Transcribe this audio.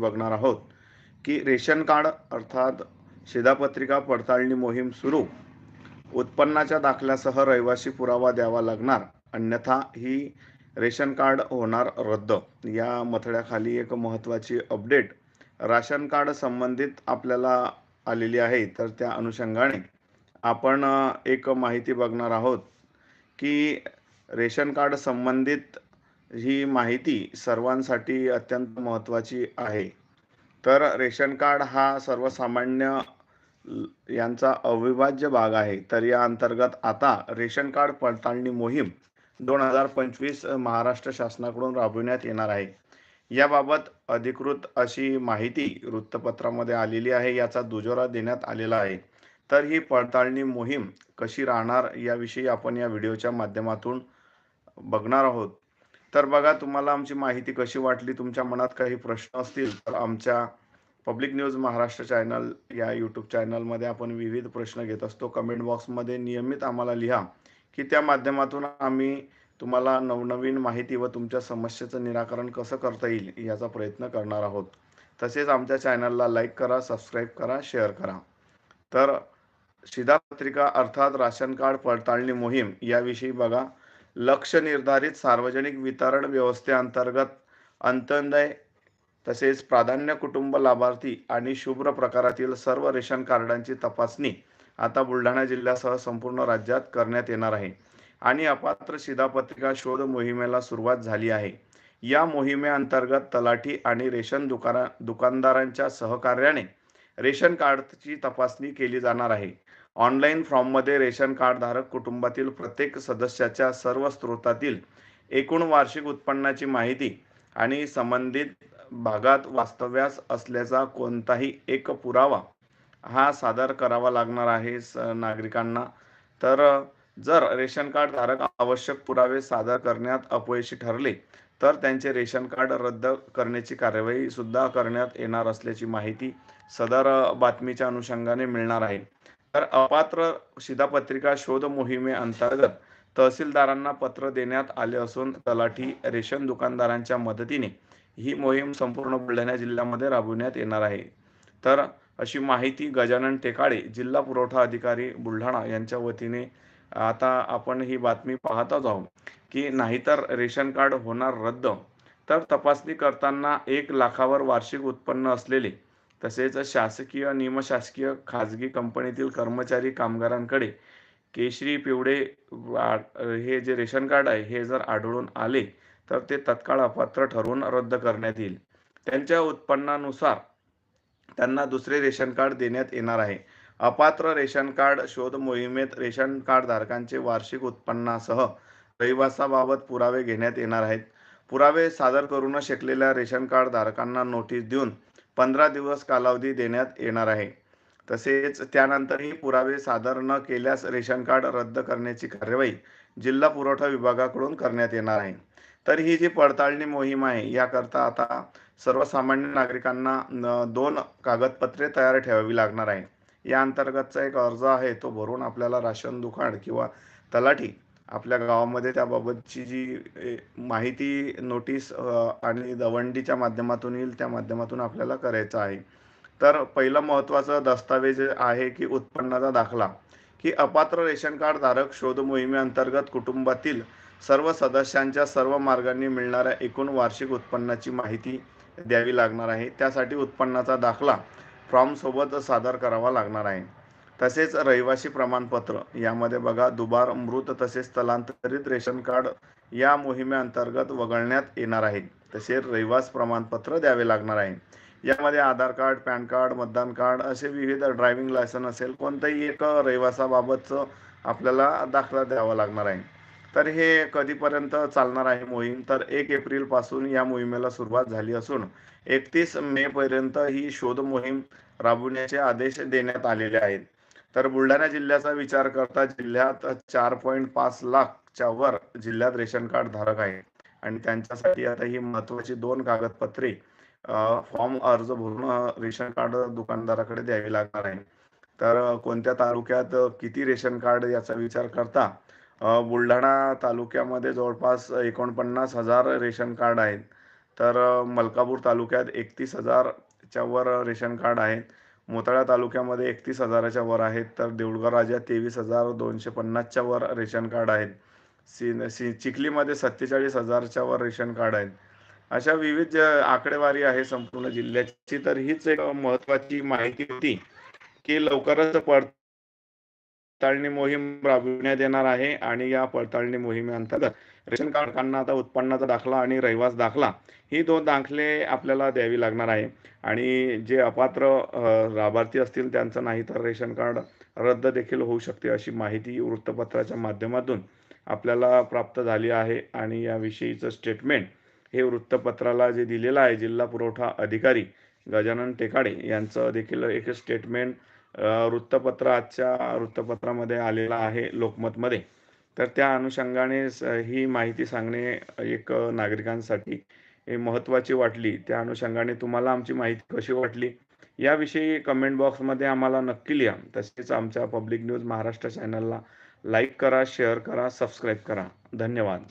बघणार आहोत की रेशन कार्ड अर्थात शिधापत्रिका पडताळणी मोहीम सुरू. उत्पन्नाच्या दाखल्यासह रहिवासी पुरावा द्यावा लागणार. अन्यथा ही रेशन कार्ड होणार रद्द. या मथळ्याखाली एक महत्त्वाची अपडेट. राशन कार्ड संबंधित आपल्याला आलेली आहे तर त्या अनुषंगाने आपण एक माहिती बघणार आहोत की रेशन कार्ड संबंधित ही माहिती सर्वांसाठी अत्यंत महत्त्वाची आहे. तर रेशन कार्ड हा सर्वसामान्य यांचा अविभाज्य भाग आहे. तर या अंतर्गत आता रेशन कार्ड पडताळणी मोहीम दोन हजार पंचवीस महाराष्ट्र शासनाकडून राबविण्यात येणार आहे. याबाबत अधिकृत अशी माहिती वृत्तपत्रामध्ये आलेली आहे याचा दुजोरा देण्यात आलेला आहे. तर ही पडताळणी मोहीम कशी राहणार याविषयी आपण या व्हिडिओच्या माध्यमातून बघणार आहोत. तर बघा तुम्हाला आमची माहिती कशी वाटली? तुमच्या मनात काही प्रश्न असतील तर आमच्या पब्लिक न्यूज महाराष्ट्र चॅनल या यूट्यूब चॅनलमध्ये आपण विविध प्रश्न घेत असतो. कमेंट बॉक्समध्ये नियमित आम्हाला लिहा की त्या माध्यमातून आम्ही तुम्हाला नवनवीन माहिती व तुमच्या समस्येचं निराकरण कसं करता येईल याचा प्रयत्न करणार आहोत. तसेच आमच्या चॅनलला लाईक करा सबस्क्राईब करा शेअर करा. तर शिधापत्रिका अर्थात राशन कार्ड पडताळणी मोहीम याविषयी बघा. लक्ष निर्धारित सार्वजनिक वितरण व्यवस्थेअंतर्गत अंत्योदय तसेच प्राधान्य कुटुंब लाभार्थी आणि शुभ्र प्रकारातील सर्व रेशन कार्डांची तपासणी आता बुलढाणा जिल्ह्यासह संपूर्ण राज्यात करण्यात येणार आहे. आणि अपात्र शिधापत्रिका शोध मोहिमेला सुरुवात झाली आहे. या मोहिमेअंतर्गत तलाठी आणि रेशन दुकाना दुकानदारांच्या सहकार्याने रेशन कार्डची तपासणी केली जाणार आहे. ऑनलाईन फॉर्ममध्ये रेशन कार्डधारक कुटुंबातील प्रत्येक सदस्याच्या सर्व स्रोतातील एकूण वार्षिक उत्पन्नाची माहिती आणि संबंधित भागात वास्तव्यास असल्याचा कोणताही एक पुरावा हा सादर करावा लागणार आहे स नागरिकांना. तर जर रेशन कार्ड धारक आवश्यक पुरावे सादर करण्यात अपयशी ठरले तर त्यांचे रेशन कार्ड रद्द करण्याची कार्यवाही सुद्धा करण्यात येणार असल्याची माहिती सदर बातमीच्या अनुषंगाने मिळणार आहे. तर अपात्र शिधापत्रिका शोध मोहिमे अंतर्गत तहसीलदारांना पत्र देण्यात आले असून तलाठी रेशन दुकानदारांच्या मदतीने ही मोहीम संपूर्ण बुलढाणा जिल्ह्यामध्ये राबविण्यात येणार आहे. तर अशी माहिती गजानन टेकाळे जिल्हा पुरवठा अधिकारी बुलढाणा यांच्या वतीने आता आपण ही बातमी पाहतच आहोत की नाहीतर रेशन कार्ड होणार रद्द. तर तपासणी करताना एक लाखावर वार्षिक उत्पन्न असलेले तसेच शासकीय निमशासकीय खाजगी कंपनीतील कर्मचारी कामगारांकडे केशरी पिवळे वा- हे जे रेशन कार्ड आहे हे जर आढळून आले तर ते तत्काळ अपात्र ठरवून रद्द करण्यात येईल. त्यांच्या उत्पन्नानुसार त्यांना दुसरे रेशन कार्ड देण्यात येणार आहे. अपात्र रेशन कार्ड शोध मोहिमेत रेशन कार्ड धारकांचे वार्षिक उत्पन्नासह रहिवासाबाबत पुरावे घेण्यात येणार आहेत. पुरावे सादर करू न शकलेल्या रेशन कार्ड धारकांना नोटीस देऊन पंधरा दिवस कालावधी देण्यात येणार आहे. तसेच त्यानंतरही पुरावे सादर न केल्यास रेशन कार्ड रद्द करण्याची कार्यवाही जिल्हा पुरवठा विभागाकडून करण्यात येणार आहे. तर ही जी पडताळणी मोहीम आहे याकरता आता सर्वसामान्य नागरिकांना दोन कागदपत्रे तयार ठेवावी लागणार आहे. या अंतर्गतचा एक अर्ज आहे तो भरून आपल्याला राशन दुकान किंवा तलाठी आपल्या गावामध्ये त्याबाबतची जी ए, माहिती नोटीस आणि दवंडीच्या माध्यमातून येईल त्या माध्यमातून आपल्याला करायचं आहे. तर पहिलं महत्त्वाचं दस्तावेज आहे की उत्पन्नाचा दाखला की अपात्र रेशन कार्ड धारक शोध मोहिमेअंतर्गत कुटुंबातील सर्व सदस्यांच्या सर्व मार्गांनी मिळणाऱ्या एकूण वार्षिक उत्पन्नाची माहिती द्यावी लागणार आहे. त्यासाठी उत्पन्नाचा दाखला फॉर्मसोबत सादर करावा लागणार आहे. तसेच रहिवासी प्रमाणपत्र. यामध्ये बघा दुबार मृत तसेच स्थलांतरित रेशन कार्ड या मोहिमेअंतर्गत वगळण्यात येणार आहे. तसेच रहिवास प्रमाणपत्र द्यावे लागणार आहे. यामध्ये आधार कार्ड पॅन कार्ड मतदान कार्ड असे विविध ड्रायव्हिंग लायसन असेल कोणतंही एक रहिवासाबाबतचं आपल्याला दाखला द्यावा लागणार आहे. तर हे कधीपर्यंत चालणार आहे मोहीम? तर एक एप्रिलपासून या मोहिमेला सुरुवात झाली असून एकतीस मेपर्यंत ही शोध मोहीम राबवण्याचे आदेश देण्यात आलेले आहेत. तर बुलढाणा जिल्ह्याचा विचार करता जिल्ह्यात चार पॉईंट पाच लाखच्या वर जिल्ह्यात रेशन कार्ड धारक आहे. आणि त्यांच्यासाठी आता ही महत्वाची दोन कागदपत्रे फॉर्म अर्ज भरून रेशन कार्ड दुकानदाराकडे द्यावी लागणार आहे. तर कोणत्या तालुक्यात किती रेशन कार्ड याचा विचार करता? बुलढाणा तालुक्यामध्ये जवळपास एकोणपन्नास हजार रेशन कार्ड आहेत. तर मलकापूर तालुक्यात एकतीस हजारच्या वर रेशन कार्ड आहेत. मोताळा तालुक्यामध्ये एकतीस हजाराच्या वर आहेत तर देऊळगाव राजा तेवीस हजार दोनशे पन्नासच्या वर रेशन कार्ड आहेत. सी सी चिखलीमध्ये सत्तेचाळीस हजारच्या वर रेशन कार्ड आहेत. अशा विविध आकडेवारी आहे संपूर्ण जिल्ह्याची तर हीच एक महत्त्वाची माहिती होती की लवकरच पडताळणी मोहीम राबविण्यात येणार आहे आणि या पडताळणी मोहिमेअंतर्गत रेशन कार्डकांना आता उत्पन्नाचा दाखला आणि रहिवास दाखला ही दोन दाखले आपल्याला द्यावी लागणार आहे. आणि जे अपात्र लाभार्थी असतील त्यांचं नाही तर रेशन कार्ड रद्द देखील होऊ शकते अशी माहिती वृत्तपत्राच्या माध्यमातून आपल्याला प्राप्त झाली आहे. आणि याविषयीचं स्टेटमेंट हे वृत्तपत्राला जे दिलेलं आहे जिल्हा पुरवठा अधिकारी गजानन टेकाडे यांचं देखील एक स्टेटमेंट वृत्तपत्र आजच्या वृत्तपत्रामध्ये आलेला आहे लोकमतमध्ये. तर त्या अनुषंगाने स- ही माहिती सांगणे एक नागरिकांसाठी महत्त्वाची वाटली. त्या अनुषंगाने तुम्हाला आमची माहिती कशी वाटली? याविषयी कमेंट बॉक्समध्ये आम्हाला नक्की लिहा. तसेच आमच्या पब्लिक न्यूज महाराष्ट्र चॅनलला लाईक करा शेअर करा सबस्क्राईब करा. धन्यवाद.